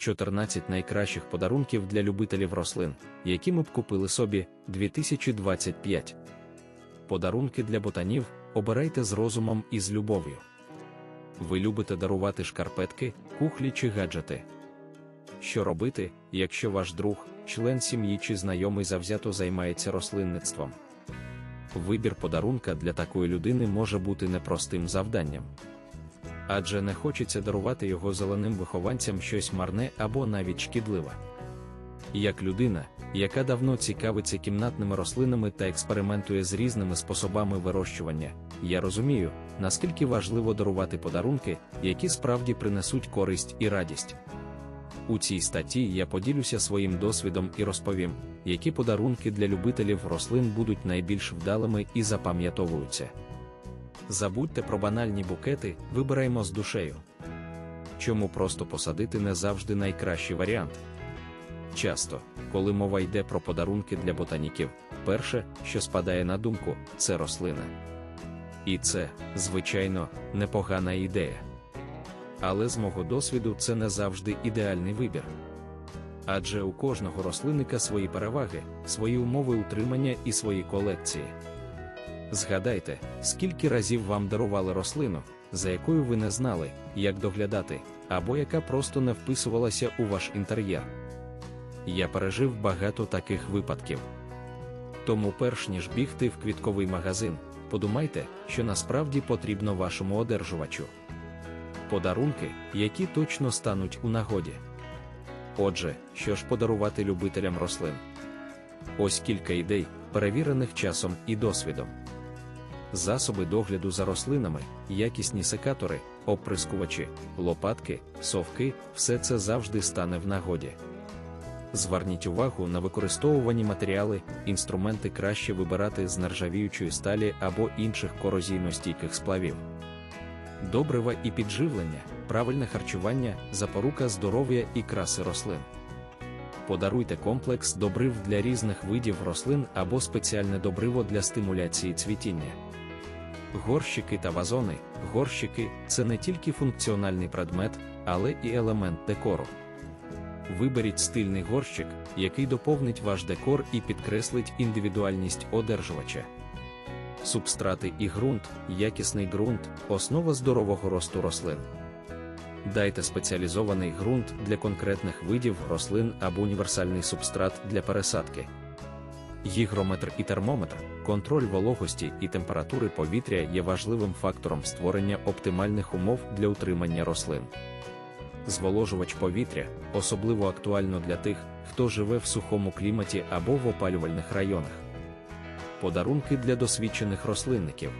14 найкращих подарунків для любителів рослин, які ми б купили собі 2025. Подарунки для ботанів обирайте з розумом і з любов'ю. Ви любите дарувати шкарпетки, кухлі чи гаджети. Що робити, якщо ваш друг, член сім'ї чи знайомий завзято займається рослинництвом? Вибір подарунка для такої людини може бути непростим завданням. Адже не хочеться дарувати його зеленим вихованцям щось марне або навіть шкідливе. Як людина, яка давно цікавиться кімнатними рослинами та експериментує з різними способами вирощування, я розумію, наскільки важливо дарувати подарунки, які справді принесуть користь і радість. У цій статті я поділюся своїм досвідом і розповім, які подарунки для любителів рослин будуть найбільш вдалими і запам'ятовуються. Забудьте про банальні букети, вибираємо з душею. Чому просто посадити не завжди найкращий варіант? Часто, коли мова йде про подарунки для ботаніків, перше, що спадає на думку, це рослина. І це, звичайно, непогана ідея. Але з мого досвіду це не завжди ідеальний вибір. Адже у кожного рослинника свої переваги, свої умови утримання і свої колекції. Згадайте, скільки разів вам дарували рослину, за якою ви не знали, як доглядати, або яка просто не вписувалася у ваш інтер'єр. Я пережив багато таких випадків. Тому, перш ніж бігти в квітковий магазин, подумайте, що насправді потрібно вашому одержувачу. Подарунки, які точно стануть у нагоді. Отже, що ж подарувати любителям рослин? Ось кілька ідей, перевірених часом і досвідом. Засоби догляду за рослинами, якісні секатори, оприскувачі, лопатки, совки все це завжди стане в нагоді. Зверніть увагу на використовувані матеріали, інструменти краще вибирати з нержавіючої сталі або інших корозійно-стійких сплавів. Добрива і підживлення, правильне харчування, запорука здоров'я і краси рослин. Подаруйте комплекс добрив для різних видів рослин або спеціальне добриво для стимуляції цвітіння. Горщики та вазони. Горщики це не тільки функціональний предмет, але і елемент декору. Виберіть стильний горщик, який доповнить ваш декор і підкреслить індивідуальність одержувача. Субстрати і ґрунт, якісний ґрунт, основа здорового росту рослин. Дайте спеціалізований ґрунт для конкретних видів рослин або універсальний субстрат для пересадки. Гігрометр і термометр, контроль вологості і температури повітря є важливим фактором створення оптимальних умов для утримання рослин. Зволожувач повітря особливо актуально для тих, хто живе в сухому кліматі або в опалювальних районах. Подарунки для досвідчених рослинників.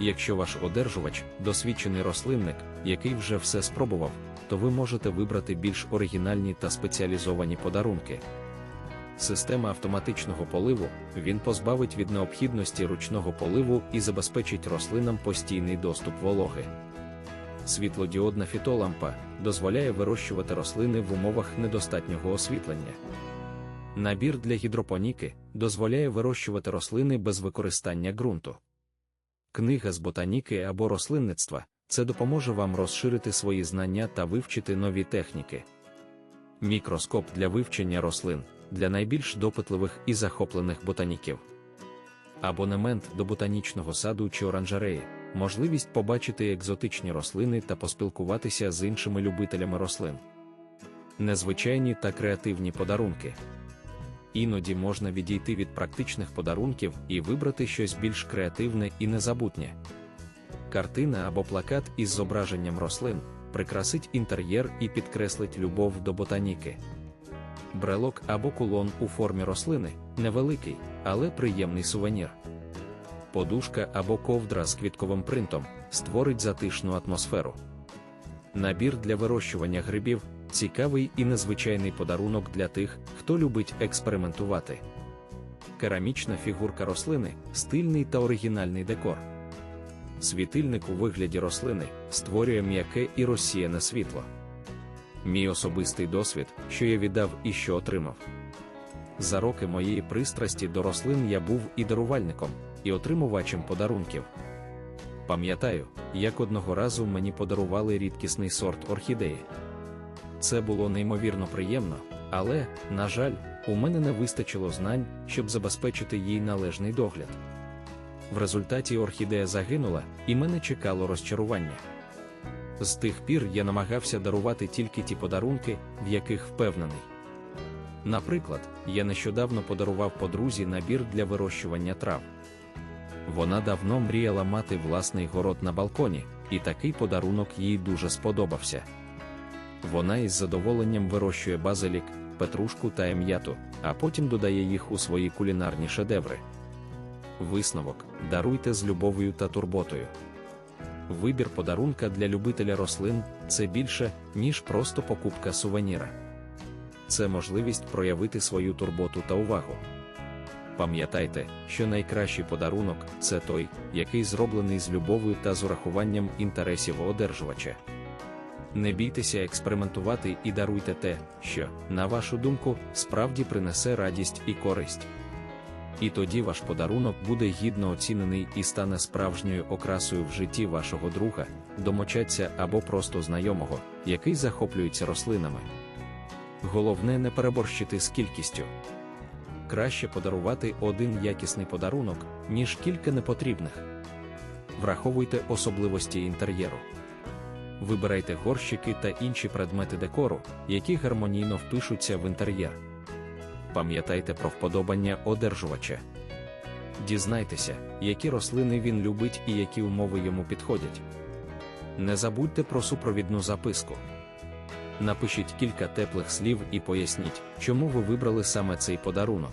Якщо ваш одержувач досвідчений рослинник, який вже все спробував, то ви можете вибрати більш оригінальні та спеціалізовані подарунки. Система автоматичного поливу він позбавить від необхідності ручного поливу і забезпечить рослинам постійний доступ вологи. Світлодіодна фітолампа дозволяє вирощувати рослини в умовах недостатнього освітлення. Набір для гідропоніки дозволяє вирощувати рослини без використання ґрунту. Книга з ботаніки або рослинництва це допоможе вам розширити свої знання та вивчити нові техніки. Мікроскоп для вивчення рослин для найбільш допитливих і захоплених ботаніків. Абонемент до ботанічного саду чи оранжереї можливість побачити екзотичні рослини та поспілкуватися з іншими любителями рослин. Незвичайні та креативні подарунки. Іноді можна відійти від практичних подарунків і вибрати щось більш креативне і незабутнє. Картина або плакат із зображенням рослин прикрасить інтер'єр і підкреслить любов до ботаніки. Брелок або кулон у формі рослини невеликий, але приємний сувенір. Подушка або ковдра з квітковим принтом створить затишну атмосферу. Набір для вирощування грибів цікавий і незвичайний подарунок для тих, хто любить експериментувати. Керамічна фігурка рослини стильний та оригінальний декор. Світильник у вигляді рослини створює м'яке і розсіяне світло. Мій особистий досвід, що я віддав і що отримав. За роки моєї пристрасті до рослин я був і дарувальником, і отримувачем подарунків. Пам'ятаю, як одного разу мені подарували рідкісний сорт орхідеї. Це було неймовірно приємно, але, на жаль, у мене не вистачило знань, щоб забезпечити їй належний догляд. В результаті орхідея загинула, і мене чекало розчарування. З тих пір я намагався дарувати тільки ті подарунки, в яких впевнений. Наприклад, я нещодавно подарував подрузі набір для вирощування трав. Вона давно мріяла мати власний город на балконі, і такий подарунок їй дуже сподобався. Вона із задоволенням вирощує базилік, петрушку та ем'яту, а потім додає їх у свої кулінарні шедеври. Висновок даруйте з любов'ю та турботою. Вибір подарунка для любителя рослин це більше, ніж просто покупка сувеніра. Це можливість проявити свою турботу та увагу. Пам'ятайте, що найкращий подарунок це той, який зроблений з любов'ю та з урахуванням інтересів одержувача. Не бійтеся експериментувати і даруйте те, що, на вашу думку, справді принесе радість і користь. І тоді ваш подарунок буде гідно оцінений і стане справжньою окрасою в житті вашого друга, домочадця або просто знайомого, який захоплюється рослинами. Головне не переборщити з кількістю. Краще подарувати один якісний подарунок, ніж кілька непотрібних. Враховуйте особливості інтер'єру. Вибирайте горщики та інші предмети декору, які гармонійно впишуться в інтер'єр. Пам'ятайте про вподобання одержувача. Дізнайтеся, які рослини він любить і які умови йому підходять. Не забудьте про супровідну записку. Напишіть кілька теплих слів і поясніть, чому ви вибрали саме цей подарунок.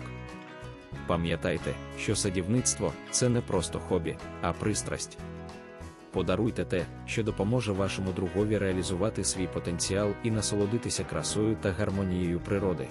Пам'ятайте, що садівництво це не просто хобі, а пристрасть. Подаруйте те, що допоможе вашому другові реалізувати свій потенціал і насолодитися красою та гармонією природи.